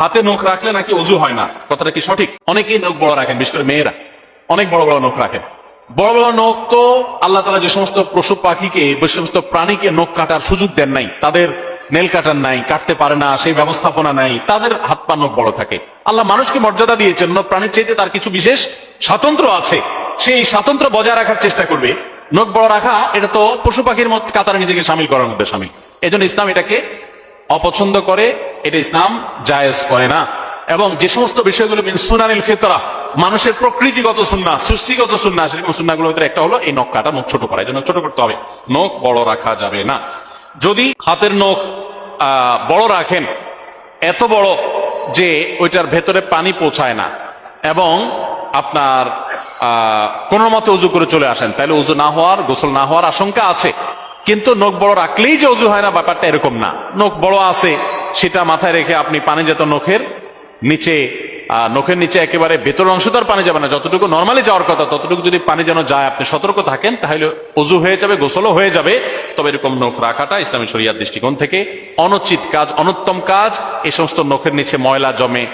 হাতে নখ রাখলে নাকি অজু হয় না? কথাটা কি সঠিক? অনেকেই নখ বড় রাখেন, বিশেষ করে মেয়েরা। অনেক বড় বড় নখ রাখেন। বড় বড় নখ তো আল্লাহ তালা যে সমস্ত পশু পাখিকে, যে সমস্ত প্রাণীকে নখ কাটার সুযোগ দেন নাই, তাদের নেল কাটার নাই, কাটতে পারে না, সেই ব্যবস্থাপনা নাই, তাদের হাত পা নখ বড় থাকে। আল্লাহ মানুষকে মর্যাদা দিয়েছেন অন্য প্রাণীর চাইতে তার কিছু বিশেষ স্বাতন্ত্র আছে। সেই স্বাতন্ত্র বজায় রাখার চেষ্টা করবে। নখ বড় রাখা, এটা তো পশু পাখির মত কাতারে নিজেকে সামিল করার মধ্যে সামিল। এই জন্য ইসলাম এটাকে অপছন্দ করে এটা ইসলাম জায়েজ করে না। এবং যে সমস্ত বিষয়গুলো মিন সুনানিল ফিতরা, মানুষের প্রকৃতিগত সুন্না সৃষ্টিগত সুন্না সেরকম সুন্নাগুলোর ভিতরে একটা হলো এই নখ কাটা নখ ছোট করা, এই জন্য ছোট করতে হবে। নখ বড় রাখা যাবে না। যদি হাতের নখ বড় রাখেন, এত বড় যে ওইটার ভেতরে পানি পৌঁছায় না, এবং আপনার কোনো মতে উজু করে চলে আসেন তাহলে উজু না হওয়ার, গোসল না হওয়ার আশঙ্কা আছে। কিন্তু নখ বড় রাখলেই যে উজু হয় না, ব্যাপারটা এরকম না। নখ বড় আছে সেটা মাথায় রেখে আপনি পানি যেত নখের নিচে নখের নিচে একেবারে ভেতর অংশ তো আর পানি যাবে না। যতটুকু নর্মালি যাওয়ার কথা, ততটুকু যদি পানি যেন যায়, আপনি সতর্ক থাকেন, তাহলে অজু হয়ে যাবে, গোসলও হয়ে যাবে। তবে এরকম নখ রাখাটা ইসলামী শরিয়ার দৃষ্টিকোণ থেকে অনুচিত কাজ, অনুত্তম কাজ। এই সমস্ত নখের নিচে ময়লা জমে